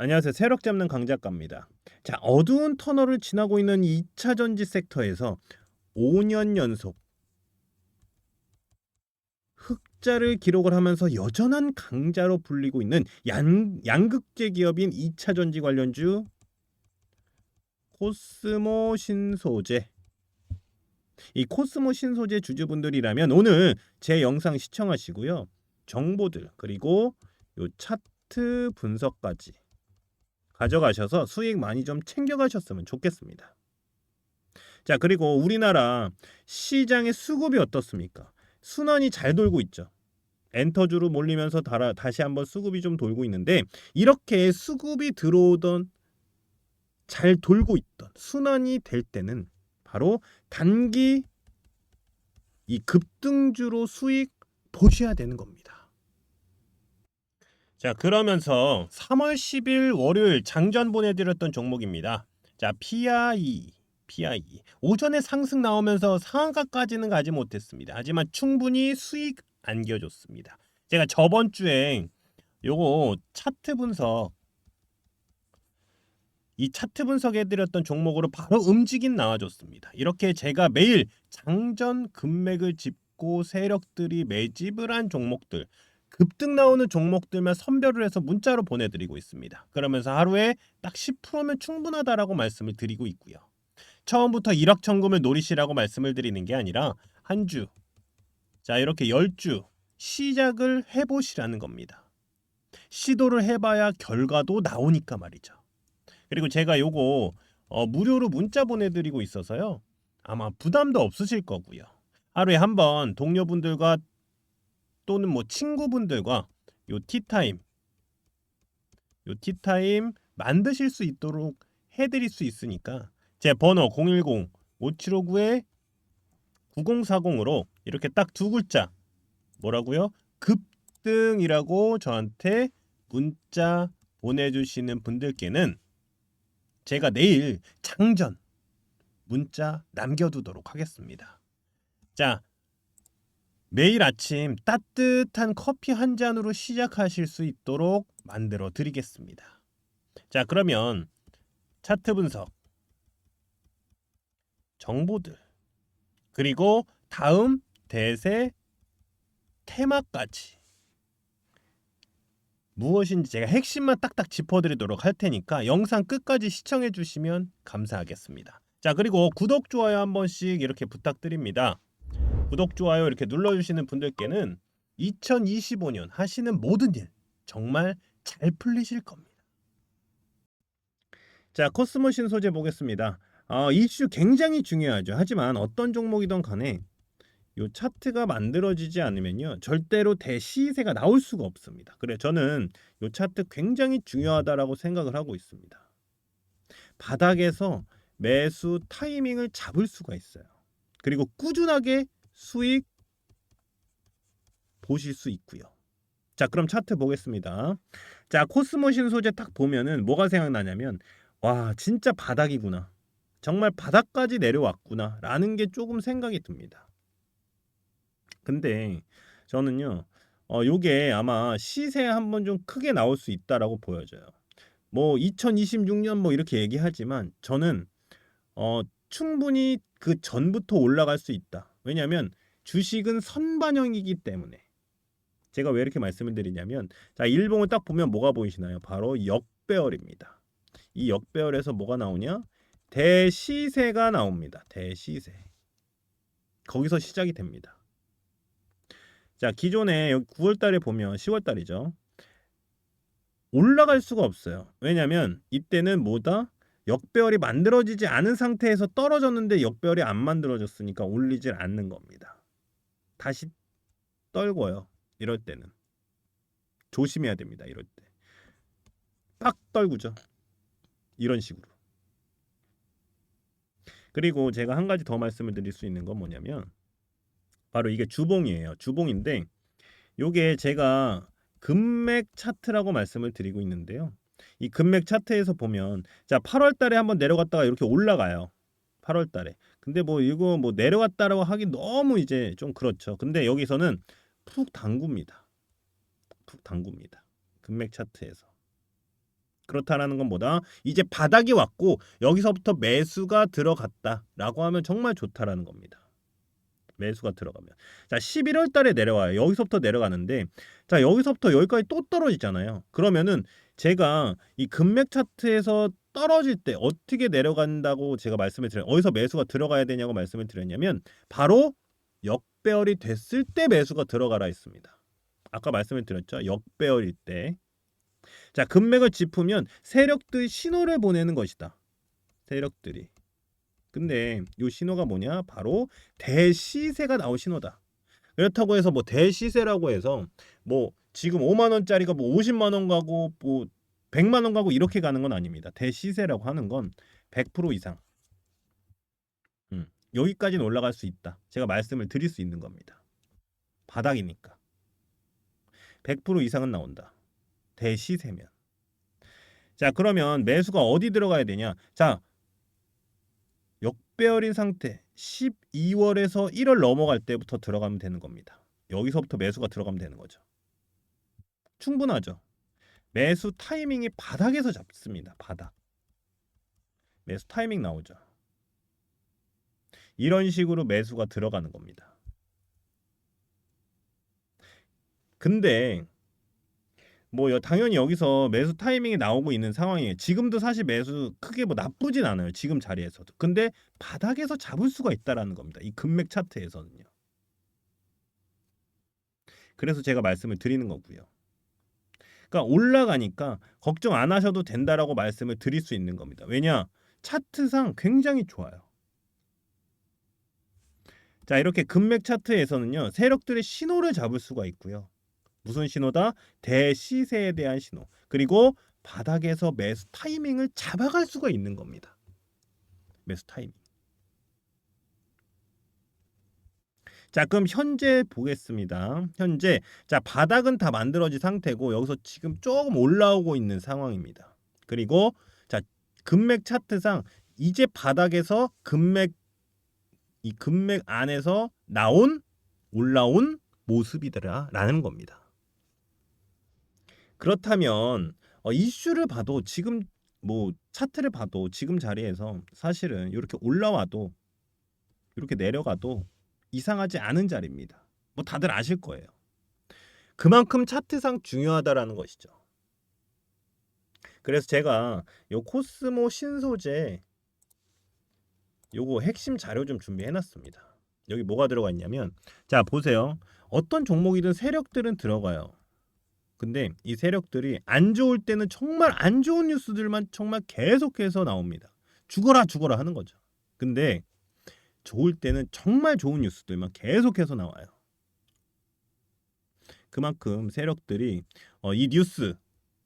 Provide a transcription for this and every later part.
안녕하세요. 세력 잡는 강 작가입니다. 자, 어두운 터널을 지나고 있는 2차 전지 섹터에서 5년 연속 흑자를 기록을 하면서 여전한 강자로 불리고 있는 양, 양극재 기업인 2차 전지 관련주 코스모 신소재 이 코스모 신소재 주주분들이라면 오늘 제 영상 시청하시고요. 정보들 그리고 요 차트 분석까지 가져가셔서 수익 많이 좀 챙겨가셨으면 좋겠습니다. 자, 그리고 우리나라 시장의 수급이 어떻습니까? 순환이 잘 돌고 있죠. 엔터주로 몰리면서 다시 한번 수급이 좀 돌고 있는데 이렇게 수급이 들어오던 잘 돌고 있던 순환이 될 때는 바로 단기 이 급등주로 수익 보셔야 되는 겁니다. 자, 그러면서 3월 10일 월요일 장전 보내드렸던 종목입니다. 자, PI, PI. 오전에 상승 나오면서 상한가까지는 가지 못했습니다. 하지만 충분히 수익 안겨줬습니다. 제가 저번 주에 요거 차트 분석 이 차트 분석해드렸던 종목으로 바로 움직임 나와줬습니다. 이렇게 제가 매일 장전 금맥을 짚고 세력들이 매집을 한 종목들 급등 나오는 종목들만 선별을 해서 문자로 보내드리고 있습니다. 그러면서 하루에 딱 10%면 충분하다라고 말씀을 드리고 있고요. 처음부터 1억 천금을 노리시라고 말씀을 드리는 게 아니라 한 주, 자 이렇게 10주 시작을 해보시라는 겁니다. 시도를 해봐야 결과도 나오니까 말이죠. 그리고 제가 요거 어, 무료로 문자 보내드리고 있어서요. 아마 부담도 없으실 거고요. 하루에 한 번 동료분들과 또는 뭐 친구분들과 요 티타임 요 티타임 만드실 수 있도록 해드릴 수 있으니까 제 번호 010 5759에 9040으로 이렇게 딱 두 글자 뭐라고요? 급등이라고 저한테 문자 보내주시는 분들께는 제가 내일 장전 문자 남겨두도록 하겠습니다. 자, 매일 아침 따뜻한 커피 한 잔으로 시작하실 수 있도록 만들어 드리겠습니다. 자, 그러면 차트 분석, 정보들, 그리고 다음 대세 테마까지 무엇인지 제가 핵심만 딱딱 짚어드리도록 할 테니까 영상 끝까지 시청해 주시면 감사하겠습니다. 자, 그리고 구독, 좋아요 한 번씩 이렇게 부탁드립니다. 구독, 좋아요 이렇게 눌러주시는 분들께는 2025년 하시는 모든 일 정말 잘 풀리실 겁니다. 자, 코스모신 소재 보겠습니다. 어, 이슈 굉장히 중요하죠. 하지만 어떤 종목이든 간에 요 차트가 만들어지지 않으면요 절대로 대시세가 나올 수가 없습니다. 그래 저는 요 차트 굉장히 중요하다라고 생각을 하고 있습니다. 바닥에서 매수 타이밍을 잡을 수가 있어요. 그리고 꾸준하게 수익 보실 수 있고요. 자, 그럼 차트 보겠습니다. 자, 코스모신 소재 딱 보면은 뭐가 생각나냐면 와, 진짜 바닥이구나. 정말 바닥까지 내려왔구나 라는 게 조금 생각이 듭니다. 근데 저는요. 어 요게 아마 시세 한번 좀 크게 나올 수 있다라고 보여져요. 뭐 2026년 뭐 이렇게 얘기하지만 저는 어 충분히 그 전부터 올라갈 수 있다. 왜냐하면 주식은 선반영이기 때문에 제가 왜 이렇게 말씀을 드리냐면 자 일봉을 딱 보면 뭐가 보이시나요? 바로 역배열입니다. 이 역배열에서 뭐가 나오냐? 대시세가 나옵니다. 대시세. 거기서 시작이 됩니다. 자, 기존에 9월 달에 보면 10월 달이죠. 올라갈 수가 없어요. 왜냐면 이때는 뭐다? 역배열이 만들어지지 않은 상태에서 떨어졌는데 역배열이 안 만들어졌으니까 올리질 않는 겁니다. 다시 떨고요. 이럴 때는 조심해야 됩니다. 이럴 때. 빡 떨구죠. 이런 식으로. 그리고 제가 한 가지 더 말씀을 드릴 수 있는 건 뭐냐면 바로 이게 주봉이에요. 주봉인데 요게 제가 금맥 차트라고 말씀을 드리고 있는데요. 이 금맥 차트에서 보면 자 8월 달에 한번 내려갔다가 이렇게 올라가요. 8월 달에. 근데 뭐 이거 뭐 내려갔다라고 하기 너무 이제 좀 그렇죠. 근데 여기서는 푹 당굽니다. 푹 당굽니다. 금맥 차트에서. 그렇다라는 건 뭐다? 이제 바닥이 왔고 여기서부터 매수가 들어갔다라고 하면 정말 좋다라는 겁니다. 매수가 들어가면 자 11월 달에 내려와요. 여기서부터 내려가는데 자 여기서부터 여기까지 또 떨어지잖아요. 그러면은 제가 이 금맥 차트에서 떨어질 때 어떻게 내려간다고 제가 말씀을 드려요. 어디서 매수가 들어가야 되냐고 말씀을 드렸냐면 바로 역배열이 됐을 때 매수가 들어가라 했습니다. 아까 말씀을 드렸죠. 역배열일 때. 자, 금맥을 짚으면 세력들이 신호를 보내는 것이다. 세력들이. 근데 이 신호가 뭐냐? 바로 대시세가 나올 신호다. 그렇다고 해서 뭐 대시세라고 해서 뭐 지금 5만 원짜리가 뭐 50만 원 가고 뭐 100만 원 가고 이렇게 가는 건 아닙니다. 대시세라고 하는 건 100% 이상. 음, 여기까지는 올라갈 수 있다. 제가 말씀을 드릴 수 있는 겁니다. 바닥이니까. 100% 이상은 나온다. 대시세면. 자, 그러면 매수가 어디 들어가야 되냐? 자, 역배열인 상태 12월에서 1월 넘어갈 때부터 들어가면 되는 겁니다. 여기서부터 매수가 들어가면 되는 거죠. 충분하죠. 매수 타이밍이 바닥에서 잡습니다. 바닥. 매수 타이밍 나오죠. 이런 식으로 매수가 들어가는 겁니다. 근데 뭐 여- 당연히 여기서 매수 타이밍이 나오고 있는 상황이에요. 지금도 사실 매수 크게 뭐 나쁘진 않아요. 지금 자리에서도. 근데 바닥에서 잡을 수가 있다라는 겁니다. 이 금맥 차트에서는요. 그래서 제가 말씀을 드리는 거고요. 그러니까 올라가니까 걱정 안 하셔도 된다라고 말씀을 드릴 수 있는 겁니다. 왜냐? 차트상 굉장히 좋아요. 자, 이렇게 금맥 차트에서는요. 세력들의 신호를 잡을 수가 있고요. 무슨 신호다? 대시세에 대한 신호. 그리고 바닥에서 매수 타이밍을 잡아갈 수가 있는 겁니다. 매수 타이밍. 자, 그럼 현재 보겠습니다. 현재 자, 바닥은 다 만들어진 상태고 여기서 지금 조금 올라오고 있는 상황입니다. 그리고 자, 금맥 차트상 이제 바닥에서 금맥 이 금맥 안에서 나온 올라온 모습이더라라는 겁니다. 그렇다면 어, 이슈를 봐도 지금 뭐 차트를 봐도 지금 자리에서 사실은 이렇게 올라와도 이렇게 내려가도 이상하지 않은 자리입니다. 뭐 다들 아실 거예요. 그만큼 차트상 중요하다라는 것이죠. 그래서 제가 요 코스모 신소재 요거 핵심 자료 좀 준비해 놨습니다. 여기 뭐가 들어가 있냐면 자 보세요. 어떤 종목이든 세력들은 들어가요. 근데 이 세력들이 안 좋을 때는 정말 안 좋은 뉴스들만 정말 계속해서 나옵니다. 죽어라 죽어라 하는 거죠. 근데 좋을 때는 정말 좋은 뉴스들만 계속해서 나와요. 그만큼 세력들이 어, 이 뉴스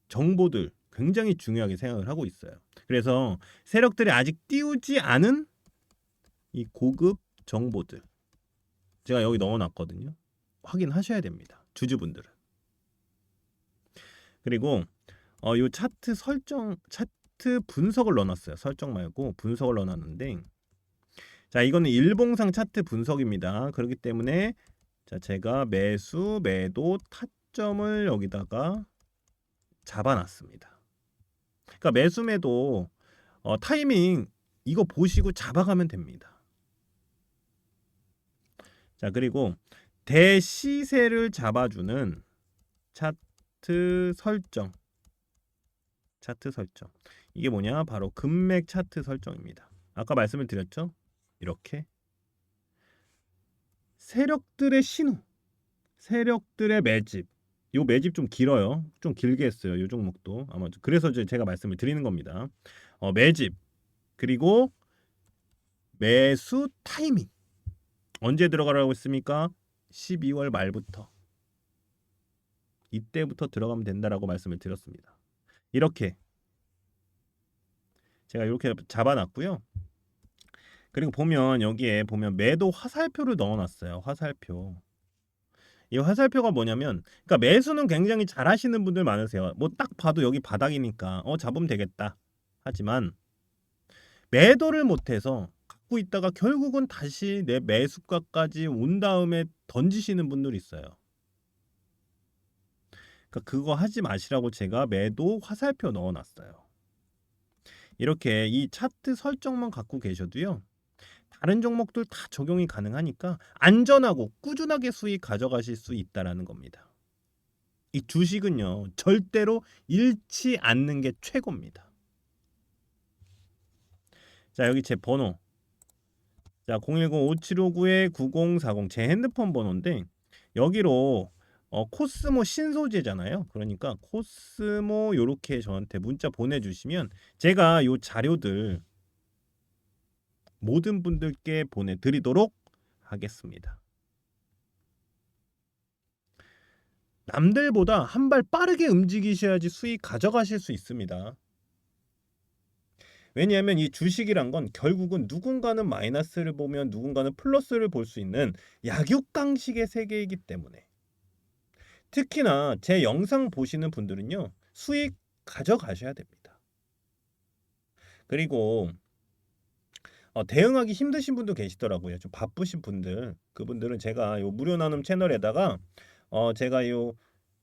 정보들 굉장히 중요하게 생각을 하고 있어요. 그래서 세력들이 아직 띄우지 않은 이 고급 정보들 제가 여기 넣어놨거든요. 확인하셔야 됩니다. 주주분들은. 그리고 어, 요 차트 설정 차트 분석을 넣어놨어요. 설정 말고 분석을 넣어놨는데 자 이거는 일봉상 차트 분석입니다. 그렇기 때문에 자 제가 매수 매도 타점을 여기다가 잡아놨습니다. 그러니까 매수 매도 어, 타이밍 이거 보시고 잡아가면 됩니다. 자 그리고 대시세를 잡아주는 차트 설정 차트 설정 이게 뭐냐 바로 금맥 차트 설정입니다. 아까 말씀을 드렸죠? 이렇게 세력들의 신호 세력들의 매집 요 매집 좀 길어요. 좀 길게 했어요. 요 종목도 아마 그래서 이제 제가 말씀을 드리는 겁니다. 어, 매집 그리고 매수 타이밍 언제 들어가라고 했습니까? 12월 말부터 이때부터 들어가면 된다라고 말씀을 드렸습니다. 이렇게 제가 이렇게 잡아놨고요. 그리고 보면 여기에 보면 매도 화살표를 넣어놨어요. 화살표. 이 화살표가 뭐냐면, 그러니까 매수는 굉장히 잘하시는 분들 많으세요. 뭐 딱 봐도 여기 바닥이니까 어 잡으면 되겠다. 하지만 매도를 못해서 갖고 있다가 결국은 다시 내 매수가까지 온 다음에 던지시는 분들이 있어요. 그러니까 그거 하지 마시라고 제가 매도 화살표 넣어놨어요. 이렇게 이 차트 설정만 갖고 계셔도요. 다른 종목들 다 적용이 가능하니까 안전하고 꾸준하게 수익 가져가실 수 있다라는 겁니다. 이 주식은요. 절대로 잃지 않는 게 최고입니다. 자, 여기 제 번호. 자, 010-5759-9040 제 핸드폰 번호인데 여기로 어, 코스모 신소재잖아요. 그러니까 코스모 요렇게 저한테 문자 보내주시면 제가 요 자료들 모든 분들께 보내드리도록 하겠습니다. 남들보다 한 발 빠르게 움직이셔야지 수익 가져가실 수 있습니다. 왜냐하면 이 주식이란 건 결국은 누군가는 마이너스를 보면 누군가는 플러스를 볼 수 있는 약육강식의 세계이기 때문에 특히나 제 영상 보시는 분들은요 수익 가져가셔야 됩니다. 그리고 어, 대응하기 힘드신 분도 계시더라고요. 좀 바쁘신 분들 그분들은 제가 요 무료 나눔 채널에다가 어, 제가 요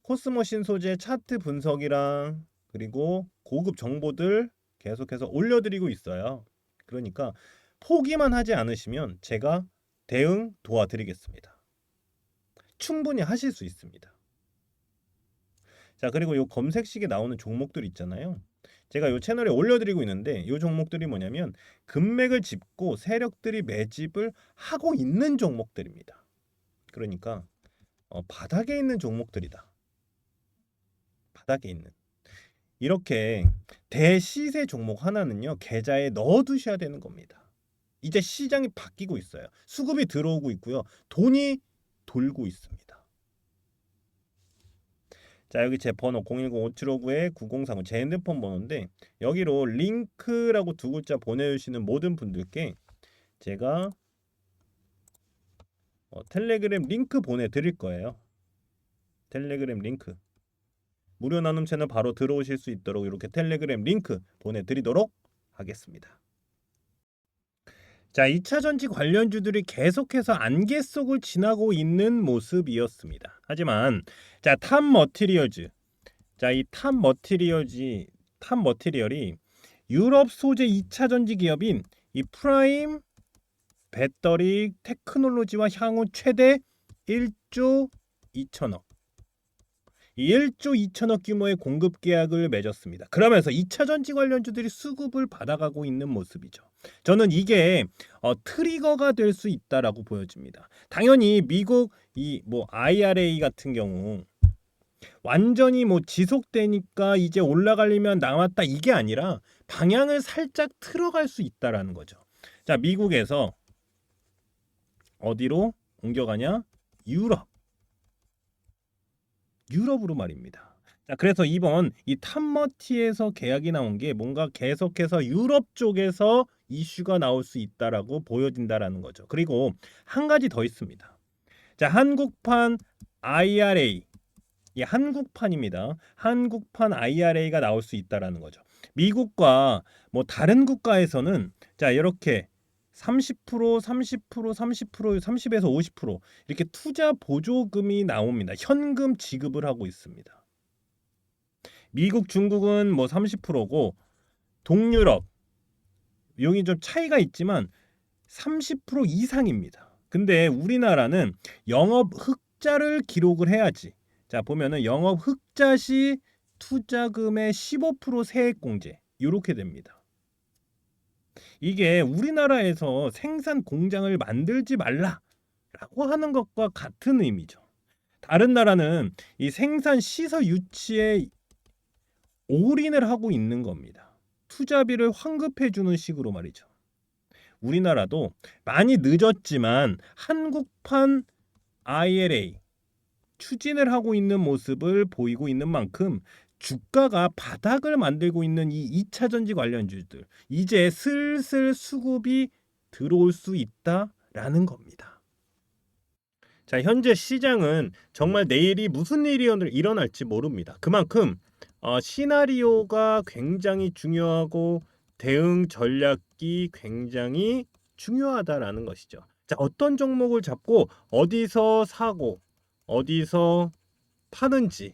코스모신 소재 차트 분석이랑 그리고 고급 정보들 계속해서 올려드리고 있어요. 그러니까 포기만 하지 않으시면 제가 대응 도와드리겠습니다. 충분히 하실 수 있습니다. 자 그리고 요 검색식에 나오는 종목들 있잖아요. 제가 요 채널에 올려드리고 있는데 요 종목들이 뭐냐면 금맥을 짚고 세력들이 매집을 하고 있는 종목들입니다. 그러니까 어, 바닥에 있는 종목들이다. 바닥에 있는 이렇게 대시세 종목 하나는요 계좌에 넣어두셔야 되는 겁니다. 이제 시장이 바뀌고 있어요. 수급이 들어오고 있고요. 돈이 돌고 있습니다. 자 여기 제 번호 010-5759-9035제 핸드폰 번호인데 여기로 링크라고 두 글자 보내주시는 모든 분들께 제가 어, 텔레그램 링크 보내드릴 거예요. 텔레그램 링크 무료 나눔 채널 바로 들어오실 수 있도록 이렇게 텔레그램 링크 보내드리도록 하겠습니다. 자, 2차 전지 관련주들이 계속해서 안개 속을 지나고 있는 모습이었습니다. 하지만 자, 탑 머티리얼즈. 자, 이 탑 머티리얼즈 탑 머티리얼이 유럽 소재 2차 전지 기업인 이 프라임 배터리 테크놀로지와 향후 최대 1조 2천억 1조 2천억 규모의 공급 계약을 맺었습니다. 그러면서 2차 전지 관련주들이 수급을 받아가고 있는 모습이죠. 저는 이게 어, 트리거가 될 수 있다라고 보여집니다. 당연히 미국 이 뭐 IRA 같은 경우 완전히 뭐 지속되니까 이제 올라가려면 남았다 이게 아니라 방향을 살짝 틀어갈 수 있다라는 거죠. 자, 미국에서 어디로 옮겨가냐? 유럽. 유럽으로 말입니다. 자, 그래서 이번 이 탑머티에서 계약이 나온 게 뭔가 계속해서 유럽 쪽에서 이슈가 나올 수 있다라고 보여진다라는 거죠. 그리고 한 가지 더 있습니다. 자, 한국판 IRA 이 한국판입니다. 한국판 IRA가 나올 수 있다라는 거죠. 미국과 뭐 다른 국가에서는 자, 이렇게 30% 30% 30% 30에서 50% 이렇게 투자 보조금이 나옵니다. 현금 지급을 하고 있습니다. 미국, 중국은 뭐 30%고 동유럽 여기 좀 차이가 있지만 30% 이상입니다. 근데 우리나라는 영업 흑자를 기록을 해야지. 자, 보면은 영업 흑자 시 투자금의 15% 세액 공제 이렇게 됩니다. 이게 우리나라에서 생산 공장을 만들지 말라라고 하는 것과 같은 의미죠. 다른 나라는 이 생산 시설 유치에 올인을 하고 있는 겁니다. 투자비를 환급해 주는 식으로 말이죠. 우리나라도 많이 늦었지만 한국판 ILA 추진을 하고 있는 모습을 보이고 있는 만큼 주가가 바닥을 만들고 있는 이 2차 전지 관련주들 이제 슬슬 수급이 들어올 수 있다라는 겁니다. 자, 현재 시장은 정말 내일이 무슨 일이 일어날지 모릅니다. 그만큼 어, 시나리오가 굉장히 중요하고 대응 전략이 굉장히 중요하다라는 것이죠. 자, 어떤 종목을 잡고 어디서 사고 어디서 파는지